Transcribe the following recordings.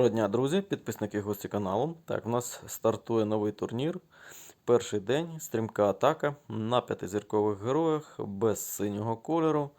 Доброго дня, друзі, підписники гості каналу. Так, у нас стартує новий турнір. Перший день, стрімка атака на п'ятизіркових героях без синього кольору.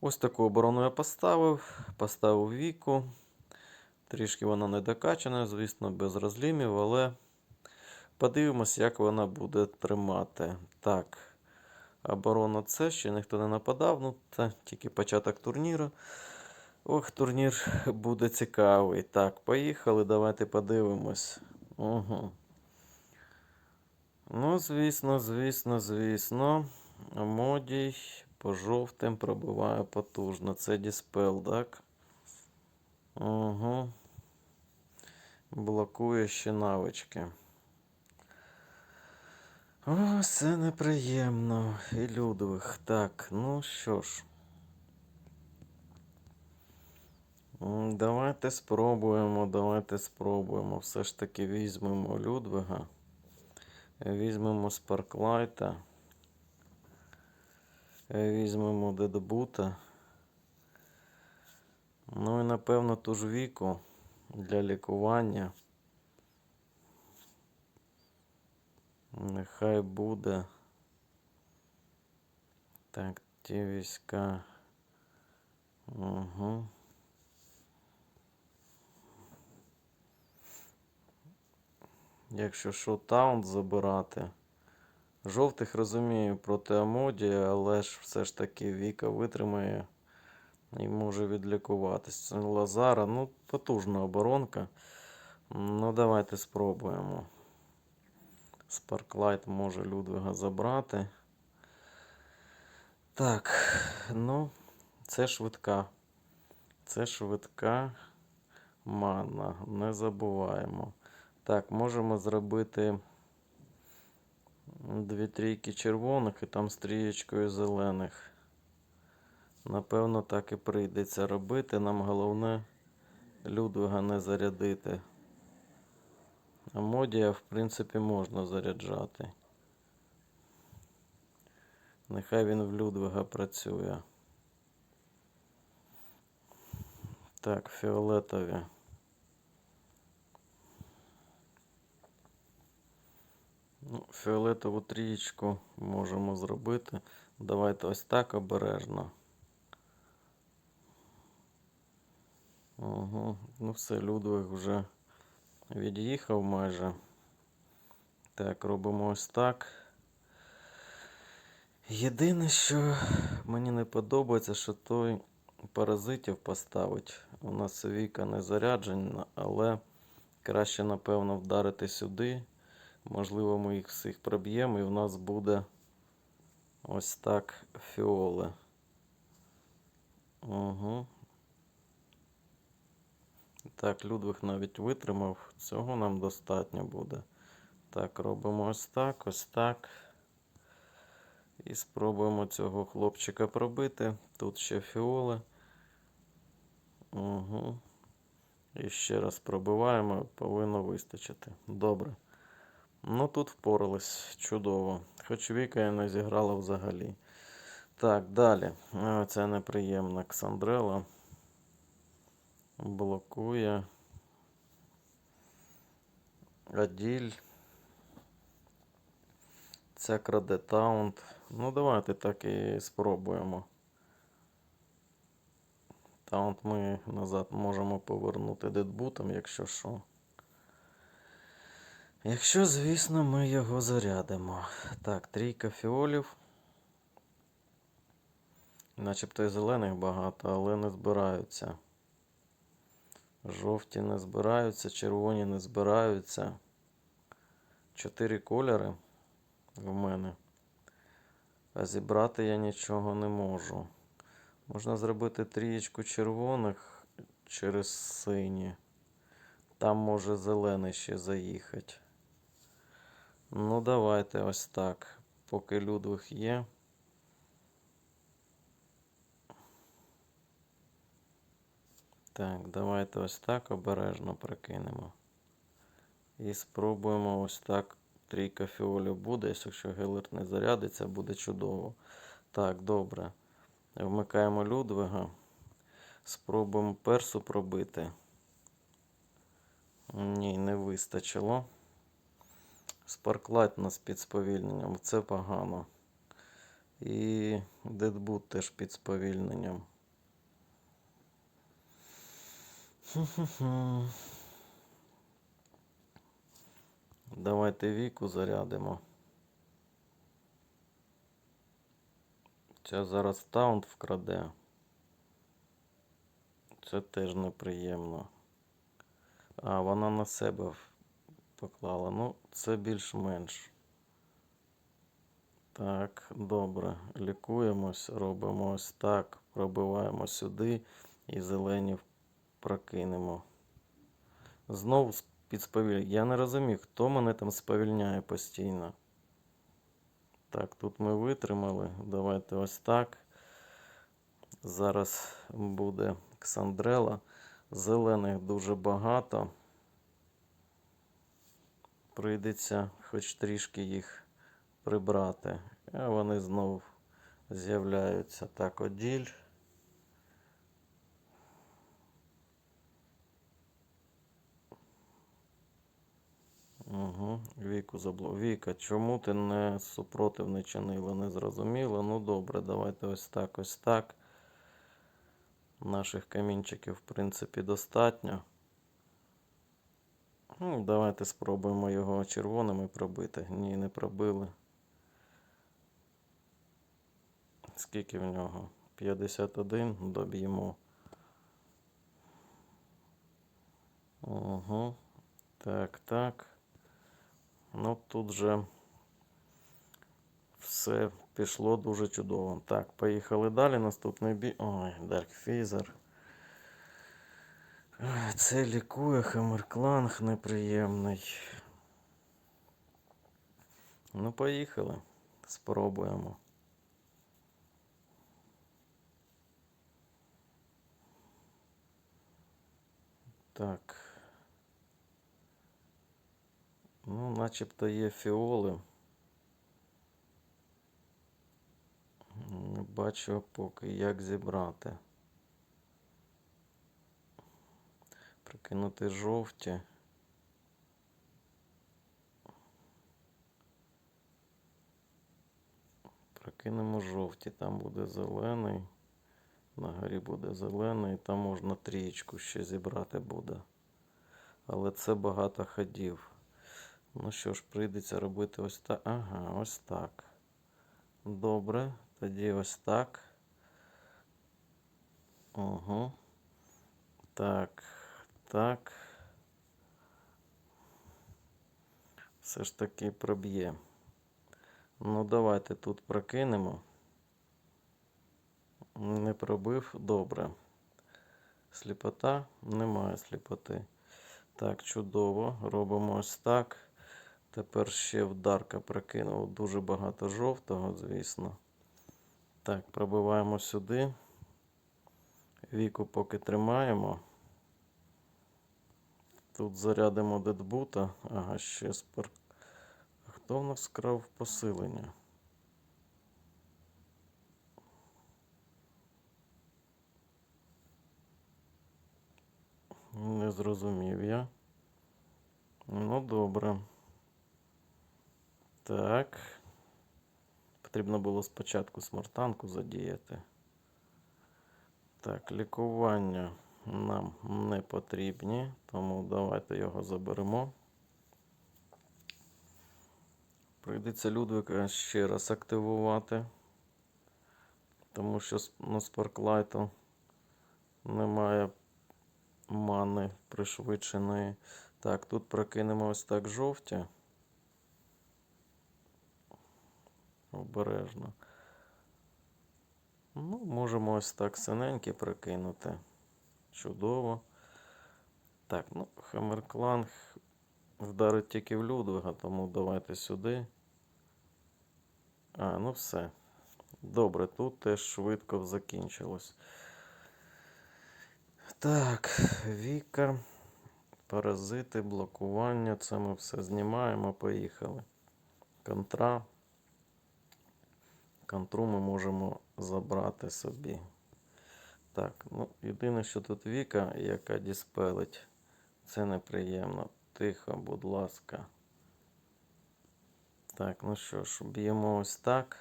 Ось таку оборону я поставив. Поставив віку. Трішки вона не докачана, звісно, без розлімів, але подивимось, як вона буде тримати. Так, оборона це ще ніхто не нападав, ну це тільки початок турніру. Ох, турнір буде цікавий. Так, поїхали, давайте подивимось. Угу. Ну, звісно, звісно, звісно. Модій по жовтим пробиває потужно. Це Діспел, так? Угу. Блокує ще навички. О, це неприємно. І Людвиг. Так, ну що ж. Давайте спробуємо, давайте спробуємо. Все ж таки візьмемо Людвига. Візьмемо Спарклайта. Візьмемо Дедбута. Ну і напевно ту ж віку для лікування. Нехай буде. Так, ті війська. Угу. Якщо що таунт забирати. Жовтих розумію проти Амоді, але ж все ж таки Віка витримає і може відлікуватись. Це Лазара, ну, потужна оборонка. Ну, давайте спробуємо. Спарклайт може Людвига забрати. Так, ну, це швидка. Це швидка мана. Не забуваємо. Так, можемо зробити дві трійки червоних і там стрієчкою зелених. Напевно, так і прийдеться робити. Нам головне Людвига не зарядити. А модія, в принципі, можна заряджати. Нехай він в Людвига працює. Так, фіолетові. Ну, фіолетову трієчку можемо зробити. Давайте ось так обережно. Угу. Ну все, Людвиг вже від'їхав майже. Так, робимо ось так. Єдине, що мені не подобається, що той паразитів поставить. У нас віка не заряджена, але краще, напевно, вдарити сюди. Можливо, ми їх всіх проб'ємо і в нас буде ось так фіоли. Угу. Так, Людвиг навіть витримав. Цього нам достатньо буде. Так, робимо ось так, ось так. І спробуємо цього хлопчика пробити. Тут ще фіоли. Угу. І ще раз пробиваємо, повинно вистачити. Добре. Ну тут впорались чудово. Хоч Віка я не зіграла взагалі. Так, далі. А, Це неприємна Ксандрела. Блокує. Аділь. Це краде таунт. Ну, давайте так і спробуємо. Таунт ми назад можемо повернути дедбутом, якщо що. Якщо, звісно, ми його зарядимо. Так, трійка фіолів. Начебто і зелених багато, але не збираються. Жовті не збираються, червоні не збираються. Чотири кольори в мене. А зібрати я нічого не можу. Можна зробити трієчку червоних через сині. Там може зелений ще заїхати. Ну, давайте ось так. Поки Людвиг є. Так, давайте ось так обережно прикинемо. І спробуємо ось так. Трійка фіолів буде, якщо Гелерт не зарядиться, буде чудово. Так, добре. Вмикаємо Людвига. Спробуємо персу пробити. Ні, не вистачило. Sparklight у нас під сповільненням. Це погано. І Deadboot теж під сповільненням. Давайте віку зарядимо. Це зараз таунт вкраде. Це теж неприємно. А, вона на себе в- поклала. Ну, це більш-менш. Так, добре. Лікуємось, робимо ось так. Пробиваємо сюди і зелені прокинемо. Знову з- під сповіль. Я не розумію, хто мене там сповільняє постійно. Так, тут ми витримали. Давайте ось так. Зараз буде Ксандрела. Зелених дуже багато. Прийдеться хоч трішки їх прибрати. А вони знов з'являються. Так, оділь. Угу. Віку забло. Віка, чому ти не супротив не чинила? Не зрозуміло. Ну добре, давайте ось так, ось так. Наших камінчиків, в принципі, достатньо. Ну, давайте спробуємо його червоними пробити. Ні, не пробили. Скільки в нього? 51 доб'ємо. Угу. Так, так. Ну, тут же все пішло дуже чудово. Так, поїхали далі. Наступний бій. Ой, Даркфізер. Ой, Це лікує Хаммеркланг неприємний. Ну, поїхали. Спробуємо. Так. Ну, начебто є фіоли. Не бачу поки як зібрати. Прикинути жовті. Прикинемо жовті, там буде зелений. На горі буде зелений, там можна трієчку ще зібрати буде. Але це багато ходів. Ну що ж, прийдеться робити ось так. Ага, ось так. Добре, тоді ось так. Угу. Так, так. Все ж таки проб'є. Ну, давайте тут прокинемо. Не пробив, добре. Сліпота, немає сліпоти. Так, чудово. Робимо ось так. Тепер ще вдарка прокинув. Дуже багато жовтого, звісно. Так, пробиваємо сюди. Віку поки тримаємо. Тут зарядимо дедбута. Ага, ще спар. А Хто в нас крав посилення? Не зрозумів я. Ну, добре. Так. Потрібно було спочатку смартанку задіяти. Так, лікування нам не потрібні, тому давайте його заберемо. Прийдеться Людвіка ще раз активувати, тому що на Спарклайту немає мани пришвидшеної. Так, тут прокинемо ось так жовті. Обережно. Ну, можемо ось так синенькі прокинути. Чудово. Так, ну, Хаммеркланг вдарить тільки в Людвига, тому давайте сюди. А, ну все. Добре, тут теж швидко закінчилось. Так, Віка, паразити, блокування. Це ми все знімаємо, поїхали. Контра. Контру ми можемо забрати собі. Так, ну, єдине, що тут Віка, яка діспелить Це неприємно. Тихо, будь ласка. Так, ну що ж, б'ємо ось так.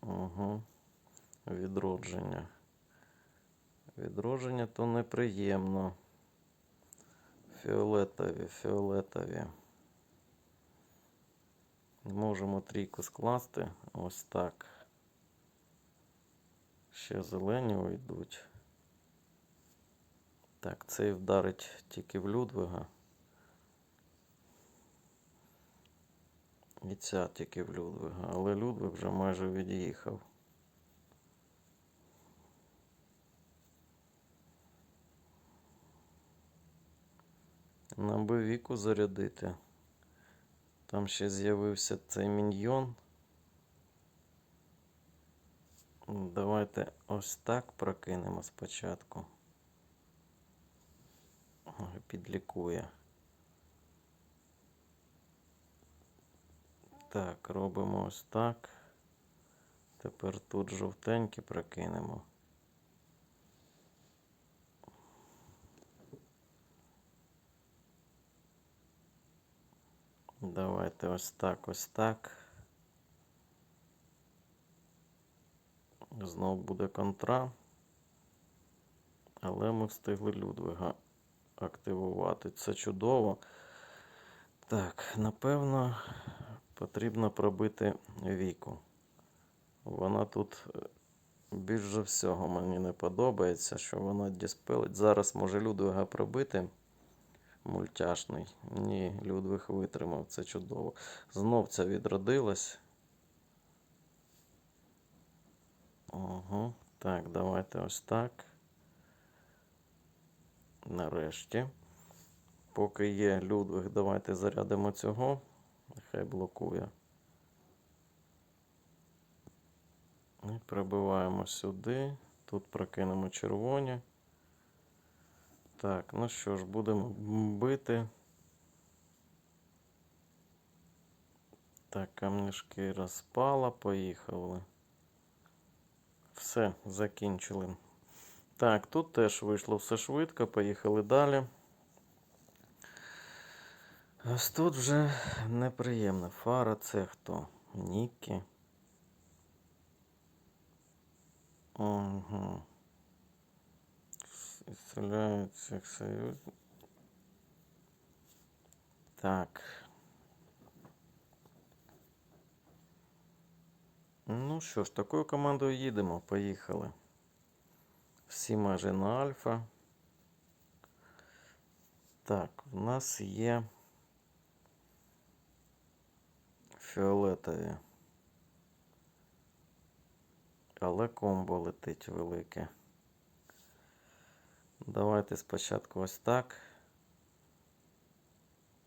Угу. Відродження. Відродження то неприємно. Фіолетові, фіолетові. Можемо трійку скласти ось так. Ще зелені уйдуть. Так, цей вдарить тільки в Людвига. І ця тільки в Людвига, але Людвиг вже майже від'їхав. Нам би віку зарядити. Там ще з'явився цей міньйон. Давайте ось так прокинемо спочатку. Підлікує. Так, робимо ось так. Тепер тут жовтенькі прокинемо. Давайте ось так, ось так. Знов буде контра. Але ми встигли Людвига активувати. Це чудово. Так, напевно, потрібно пробити віку. Вона тут е, більше всього мені не подобається, що вона діспелить. Зараз може Людвига пробити. Мультяшний. Ні, Людвиг витримав, це чудово. Знов ця відродилась. Угу. Так, давайте ось так. Нарешті. Поки є Людвиг, давайте зарядимо цього. Нехай блокує. І прибиваємо сюди. Тут прокинемо червоні. Так, ну що ж, будемо бити. Так, камішки розпала, поїхали. Все, закінчили. Так, тут теж вийшло все швидко, поїхали далі. Ось тут вже неприємно. Фара це хто? Нікі. Угу. Исцеляют всех союз. Так. Ну що ж, такою командою їдемо. Поїхали. Всі майже на альфа. Так, в нас є фіолетові. Але комбо летить велике. Давайте спочатку ось так.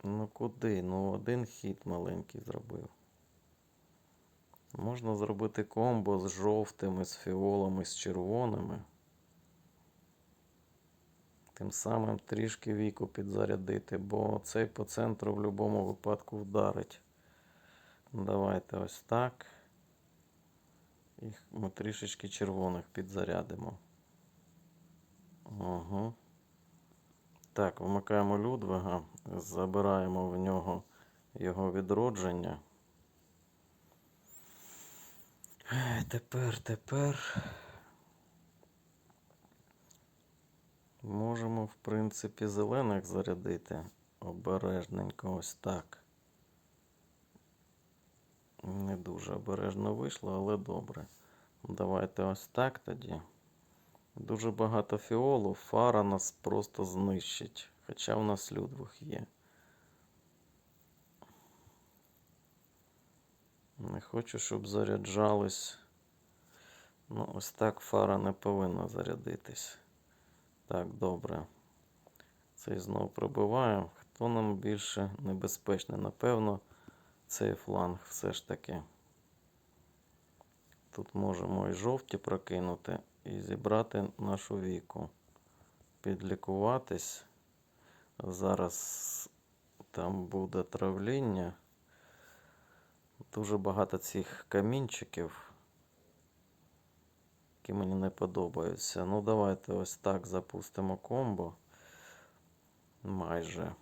Ну куди? Ну один хід маленький зробив. Можна зробити комбо з жовтими, з фіолами, з червоними. Тим самим трішки віку підзарядити, бо цей по центру в будь-якому випадку вдарить. Давайте ось так. І ми трішечки червоних підзарядимо. Угу. Так, вмикаємо Людвига, забираємо в нього його відродження. Е, Тепер, тепер можемо, в принципі, зелених зарядити обережненько ось так. Не дуже обережно вийшло, але добре. Давайте ось так тоді. Дуже багато фіолу, фара нас просто знищить. Хоча в нас Людвиг є. Не хочу, щоб заряджались. Ну, ось так фара не повинна зарядитись. Так, добре. Цей знов пробиваємо. Хто нам більше небезпечний? Напевно, цей фланг все ж таки. Тут можемо і жовті прокинути і зібрати нашу віку. Підлікуватись. Зараз там буде травління. Дуже багато цих камінчиків, які мені не подобаються. Ну, давайте ось так запустимо комбо. Майже.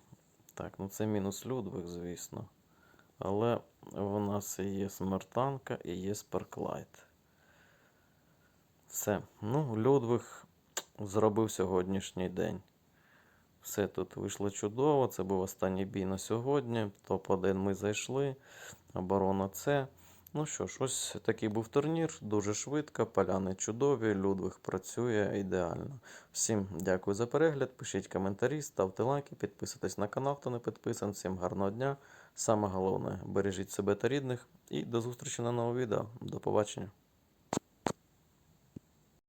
Так, ну це мінус Людвиг, звісно. Але в нас і є смертанка і є Сперклайт. Все. Ну, Людвиг зробив сьогоднішній день. Все тут вийшло чудово. Це був останній бій на сьогодні. Топ-1 ми зайшли. Оборона С. Ну що ж, ось такий був турнір. Дуже швидко. Поляни чудові. Людвиг працює ідеально. Всім дякую за перегляд. Пишіть коментарі, ставте лайки, підписуйтесь на канал, хто не підписаний. Всім гарного дня. Саме головне, бережіть себе та рідних. І до зустрічі на новому відео. До побачення.